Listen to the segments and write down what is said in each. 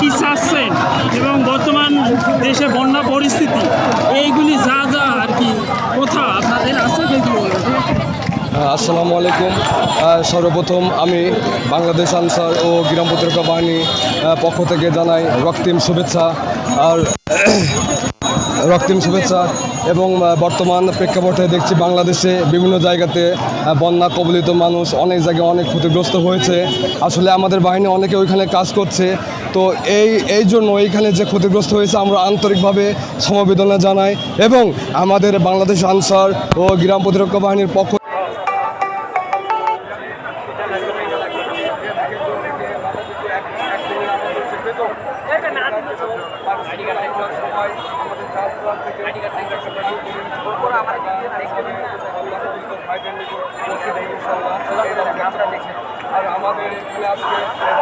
কি চাচ্ছেন এবং বর্তমান দেশে বন্যা পরিস্থিতি, এইগুলি যা যা আর কি কথা আপনাদের আছে? আসসালামু আলাইকুম সর্বপ্রথম আমি বাংলাদেশ আনসার ও গ্রাম পত্রিকা বাহিনী পক্ষ থেকে জানাই রক্তিম শুভেচ্ছা আর রক্তিম শুভেচ্ছা এবং বর্তমান প্রেক্ষাপটে দেখছি বাংলাদেশে বিভিন্ন জায়গাতে বন্যা কবলিত মানুষ অনেক জায়গায় অনেক ক্ষতিগ্রস্ত হয়েছে। আসলে আমাদের বাহিনী অনেকে ওইখানে কাজ করছে। তো এই এই জন্য এইখানে যে ক্ষতিগ্রস্ত হয়েছে, আমরা আন্তরিকভাবে সমবেদনা জানাই এবং আমাদের বাংলাদেশ আনসার ও গ্রাম প্রতিরক্ষা বাহিনীর পক্ষ আজকে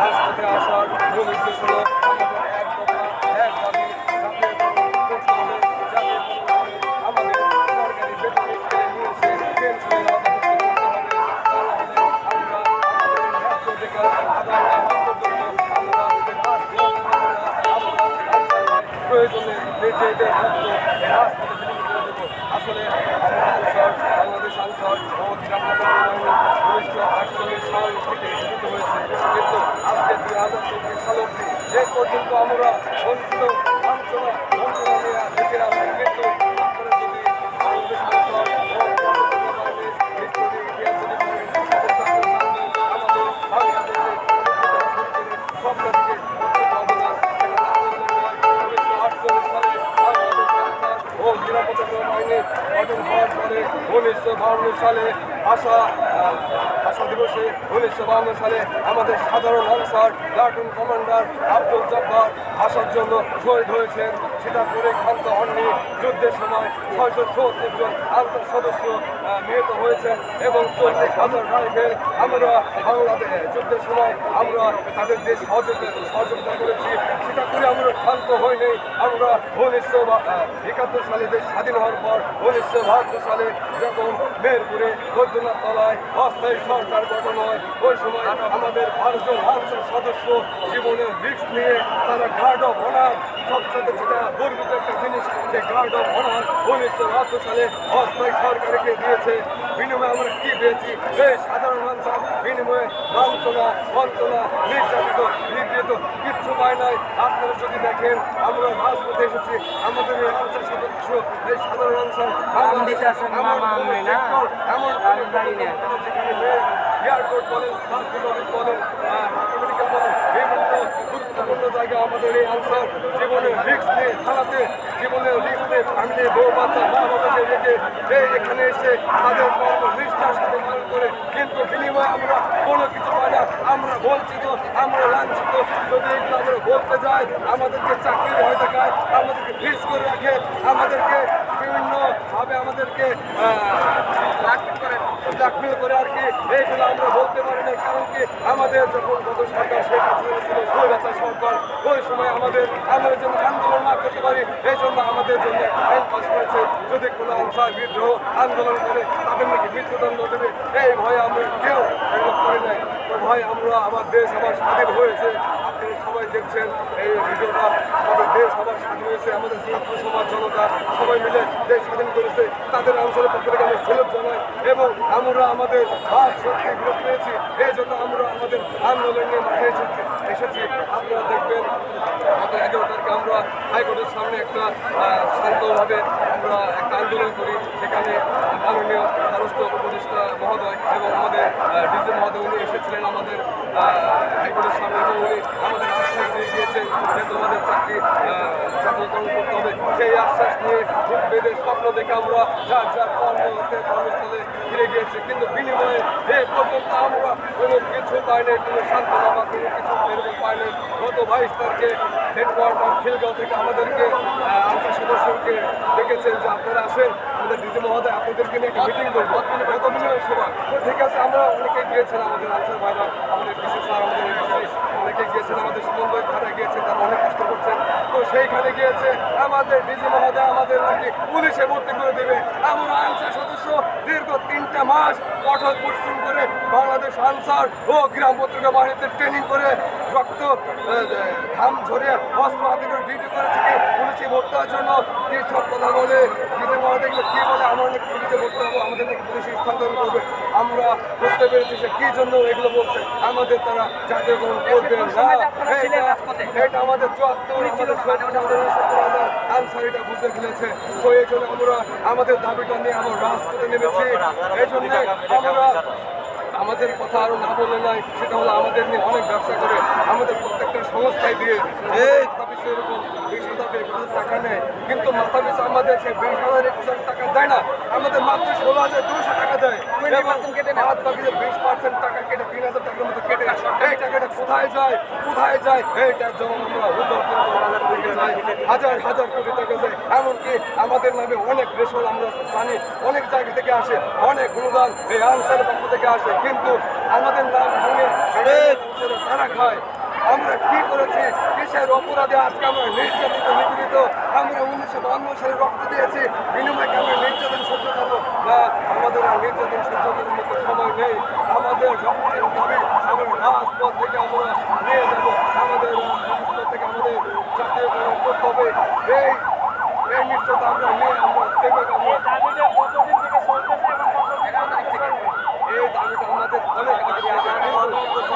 পর্যন্ত আমরা বঞ্চিত বঞ্চনা বঞ্চনা নিয়ে বেঁচে আছি কিন্তু আপনারা যদি নিরাপত্তা বাহিনীর গঠন হওয়ার পরে উনিশশো বাহান্ন সালে ভাষা দিবসে উনিশশো বাউন্ন সালে আমাদের সাধারণ আনসার প্লাটুন কমান্ডার আব্দুল জব্বার আসার জন্য শহীদ হয়েছেন। সেটা করে ক্ষান্ত হননি। যুদ্ধের সময় ছয়শো চৌত্রিশ জন আন্তর সদস্য নিহত হয়েছেন এবং চল্লিশ হাজার রাইফেল আমরা বাংলাদেশ। যুদ্ধের সময় আমরা তাদের দেশ সহযোগিতা সহযোগিতা ক্ষান্ত হইনি আমরা উনিশশো একাত্তর সালে দেশ স্বাধীন হওয়ার পর উনিশশো বাহাত্তর সালে যখন মেহেরপুরে বৈদ্যনাথ তলায় অস্থায়ী সরকার গঠন হয়, ওই সময় আমাদের ভারতীয় ভারতের সদস্য জীবনের রিক্স নিয়ে তারা গার্ড অফ অনার সবচেয়ে যেটা গর্বিত একটা জিনিস যে গার্ড অফ অনার উনিশশো বাহাত্তর সালে অস্থায়ী সরকারকে দিয়েছে। বিনিময়ে আমরা কি পেয়েছি? এই সাধারণ আনসার বিনিময়ে লাঞ্ছনা বঞ্চনা নির্যাতিত নিগৃহীত কিচ্ছু পায় নাই। আপনারা যদি দেখেন আমরা রাজপথে এসেছি আমাদের এই আনসার সদস্য এই সাধারণ এমন নেই এয়ারপোর্ট বলেন হসপিটাল বলেন গুরুত্বপূর্ণ জায়গা আমাদের এই আনসার জীবনের রিস্ক নিয়ে, থানাতে জীবনের রিস্ক নিয়ে ফ্যামিলি বউ বাচ্চা, মা বাবাকে রেখে এই এখানে এসে তাদের কর্ম নিষ্ঠার সাথে পালন করে, কিন্তু বিনিময়ে আমরা কোনো কিছু পাই না। আমরা বঞ্চিত, আমরা লাঞ্ছিত। যদি এগুলো আমরা বলতে যাই, আমাদেরকে চাকরির হয়ে থাকায় আমাদেরকে ফিস করে রাখে, আমাদেরকে বিভিন্নভাবে আমাদেরকে ব্ল্যাকমেল করে আর কি এইগুলো আমরা বলতে পারি না, কারণ কি আমাদের যখন গত সরকার শেখ হাসিনা ছিল সরকার, ওই সময় আমাদের, আমরা যেন আন্দোলন না করতে পারি, এই জন্য আমাদের জন্য আইন পাস করেছে। যদি কোনো আনসার বিদ্রোহ আন্দোলন করে, তাদের নাকি মৃত্যুদণ্ড দেবে। এই ভয়ে আমরা কেউ করি নাই। ভয় আমরা আমার দেশ আবার স্বাধীন হয়েছে। দেখছেন, এই ভিডিওটা আমাদের দেশ আবার স্বাধীন হয়েছে, আমাদের ছাত্র সমাজ, জনতা, সবাই মিলে দেশ স্বাধীন করেছে, তাদের অঞ্চলের পক্ষ থেকে আমরা সেলুট জানাই এবং আমরা আমাদের ভাব শক্তি বিরোধ পেয়েছি, এই জন্য আমরা আমাদের আন্দোলন নিয়ে মাঠে এসেছি এসেছি। আপনারা দেখবেন আমরা হাইকোর্টের সামনে একটা শান্তভাবে আমরা একটা আন্দোলন করি, সেখানে মাননীয় স্বরাষ্ট্র উপদেষ্টা মহোদয় এবং আমাদের ডিজি মহোদয়, উনি এসেছিলেন আমাদের হাইকোর্টের সামনে এবং উনি আমাদের যে তোমাদের চাকরি চাকরিকরণ করতে হবে? সেই আশ্বাস নিয়ে বুক বেঁধে স্বপ্ন দেখে আমরা যার যার কর্মতে কর্মস্থলে ফিরে গিয়েছি। কিন্তু বিনিময়ে এ পর্যন্ত আমরা কোনো কিছু পাই নাই কোনো সান্ত্বনা বা কোনো কিছু এরকম পাই নাই গত বাইশ তারিখে হেডকোয়ার্টার খিলগাঁও থেকে আমাদেরকে আনসার সদস্যকে ডেকেছেন যে আপনারা আসেন। আমাদের ডিজি মহোদয়, আপনাদেরকে নিয়ে একটা মিটিং করব। গত সভা তো ঠিক আছে, আমরা অনেকে গিয়েছেন আমাদের আনসার ভাইরা আমাদের কৃষি স্যার আমাদের গিয়েছে গিয়েছেন, আমাদের সমন্বয় ধারা গিয়েছেন, তারা অনেক কষ্ট করছেন। তো সেইখানে গিয়েছে আমাদের ডিজি মহোদয়, আমাদের নাকি পুলিশে ভর্তি করে দেবে। এমন আনসার সদস্য, দীর্ঘ তিনটা মাস কঠোর পরিশ্রম করে বাংলাদেশ আনসার ও গ্রাম পত্রিকা বাহিনীতে ট্রেনিং করে রক্ত ঘাম ঝরে অস্ত্র হাতে করে ডিউটি করেছে কি? পুলিশে ভর্তি হওয়ার জন্য কি সব কথা বলে? নিজে দেখলে কি বলে? আমরা পুলিশে ভর্তি হব আমাদের নাকি পুলিশে স্থানান্তর করবে। আমরা বুঝতে পেরেছি সে কি জন্য এগুলো বলছে। আমাদের তারা জাতীয়করণ করবে না। এটা- আমাদের চুয়াত্তর আমাদের সত্তর হাজার আনসারিটা বুঝে ফেলেছে। তো এই জন্য আমরা আমাদের দাবিটা নিয়ে আমরা রাজপথে নেমেছি। এই জন্য আমরা আমাদের কথা আরও না বলে নাই সেটা হলো আমাদের নিয়ে অনেক ব্যবসা করে আমাদের প্রত্যেকটা সংস্থায় দিয়ে মাথা পিছু এরকম বিশ হাজার একুশ টাকা নেয়। কিন্তু মাথা পিছু আমাদের সেই বিশ হাজার হাজার টাকা দেয় না। আমাদের মাত্র ষোলো হাজার দুশো টাকা কেটে তিন হাজার টাকার মতো কেটে এই টাকাটা কোথায় যায়? কোথায় যায়? এইটার জন্য আমরা হাজার হাজার কোটি টাকা যায়। এমনকি আমাদের নামে অনেক রেশন আমরা জানি, অনেক জায়গা থেকে আসে, অনেক অনুদান এই আনসারের পক্ষ থেকে আসে। কিন্তু আমাদের নাম ভাঙে, তারা খায়। আমরা কি করেছি কিসের অপরাধে আজকে আমরা নির্যাতিত নিপীড়িত আমরা উনিশশো বান্ন সালে রক্ত দিয়েছি বিনিময়ে আমরা নির্যাতন সহ্য করব? না আমাদের আর নির্যাতন সহ্য করার মতো সময় নেই। আমাদের রক্তের দাবি আমরা রাজপথ থেকে আমরা নিয়ে যাব। আমাদের রাজপথ থেকে আমাদের জাতীয়করণ করতে হবে। এই এই নিশ্চয়তা আমরা নিয়ে আমরা থেকে এই দাবিটা আমাদের অনেক আগে থেকে কিন্তু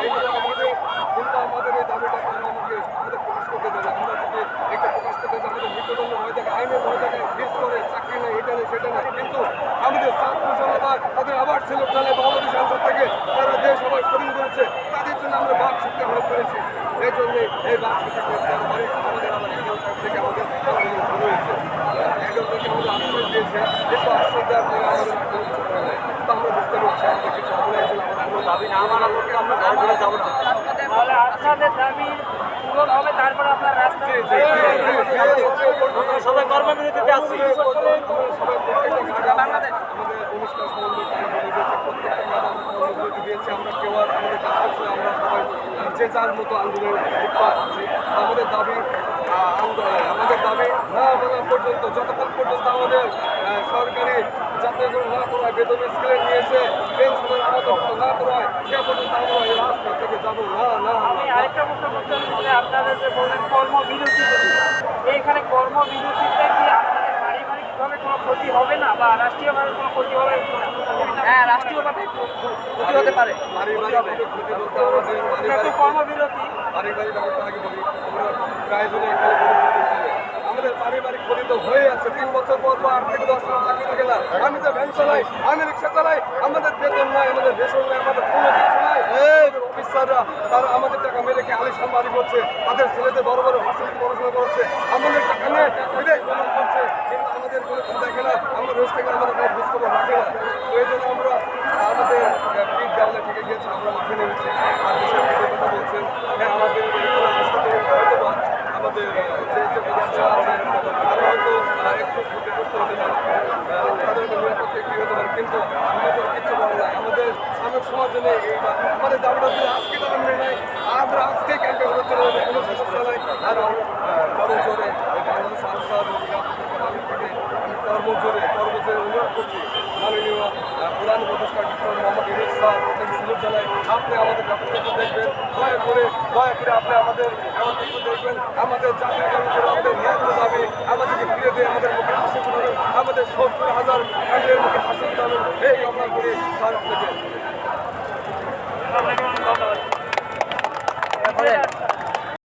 এইটা আমাদের কিন্তু আমাদের এই দাবিটা কেন আমাকে আমাদের প্রকাশ করতে দেবে আমরা যদি একটা প্রকাশ করতে যাই আমাদের মৃত্যুদণ্ড হয়ে থাকে আইনের হয়ে থাকে ফিস করে চাকরি নেই এটা নেই সেটা নেই কিন্তু আমাদের ছাত্র জনতা তাদের আবার ছিল চলে বাংলাদেশ সংসদ থেকে তারা দেশ আবার স্বাধীন করেছে তাদের জন্য আমরা বাক শক্তি হয়ে করেছি এই জন্য এই বাক শক্তি প্রত্যাহার করে আমাদের আবার এগারো থেকে আমাদের আন্দোলন শুরু হয়েছে এগারো থেকে আমাদের আশ্রয় দিয়েছে কিন্তু আশ্রয় দেওয়ার পরে আমাদের কোনো কিছু করে নাই তো আমরা বুঝতে পারছি আমাদের কিছু হবে না এই জন্য আমাদের কোনো দাবি না মানার লোকে আমরা ঘরে ঘরে যাব না তাহলে আপনাদের দাবি পূরণ হবে তারপর আপনার রাস্তা। সবাই কর্মবিরতিতে আসছি বলে দিয়েছে আমরা কেউ আর আমাদের কাজ করছি আমরা যে যার মতো আন্দোলন আছি আমাদের দাবি আন্দোলন আমাদের দাবি না বলা পর্যন্ত যতক্ষণ পর্যন্ত আমাদের সরকারি জাতীয়করণ না করা হয় বেতন স্কেলে নিয়ে এসে পেনশনের মতো না করা হয় সে পর্যন্ত আমরা এই রাস্তা থেকে যাব। না না আরেকটা প্রশ্ন করতে চাই যে বললেন কর্মবিরতি এইখানে কর্মবিরতিতে কি পারিবারিকভাবে কোনো ক্ষতি হবে না বা রাষ্ট্রীয়ভাবে কোনো ক্ষতি হবে হ্যাঁ রাষ্ট্রীয়ভাবে ক্ষতি হতে পারে। তো কর্মবিরতি। পারিবারিক প্রায় আমাদের পারিবারিক ক্ষতি তো হয়ে আছে। তিন বছর পর পর আট থেকে দশ মাস চাকরি থাকে আমি যে ভ্যান চালাই আমি রিক্সা চালাই আমাদের বেতন নাই আমাদের রেশন নাই আমাদের কোনো কিছু নাই। অফিসাররা তারা আমাদের টাকা মেরে কে আলিশান বাড়ি করছে। তাদের ছেলেদের বড় বড় হসপিটাল পড়াশোনা করছে আমাদের টাকা নিয়ে বিদেশ ভ্রমণ করছে। আমাদের কোনো কিছু দেখে না, আমরা রোজ থেকে আমাদের কোনো খোঁজ খবর রাখে না। তো এই জন্য আমরা আমাদের পিঠ জানলা থেকে গিয়েছে আমরা মাঠে নেমেছি। আর দেশের দিকে কথা বলছেন হ্যাঁ আমাদের আমাদের যে যে ব্যবসা আছে, তারা হয়তো একটু ক্ষতিগ্রস্ত হতে পারে তাদের নিরাপত্তা একটু হতে পারে, কিন্তু আমাদের কিছু বলা যায় আমাদের সাময়িক সমাজে এইটা আমাদের দাবিটা যদি আজকে তারা মেনে নেয় আমরা আজকে ক্যাম্পে হতে চলে যাবে কোনো সমস্যা নাই আর বড় জোরে এই বাংলাদেশ আনসার ও গ্রাম থেকে আমি কর্মজোরে কর্মজোরে অনুরোধ করছি মাননীয় আহ, প্রধান উপদেষ্টা ডক্টর মোহাম্মদ ইউনুস স্যার আপনাকে সুযোগ জানাই আপনি আমাদের ব্যবস্থাগুলো দেখবেন, দয়া করে দয়া করে আপনি আমাদের এমনটা দেখবেন, আমাদের চাকরি কর্মচারী আমাদের ন্যায্য দাবি আমাদেরকে ফিরে দিয়ে আমাদের মুখে হাসি আমাদের সত্তর হাজার মুখে হাসি ফোটাবেন, এই আমরা করে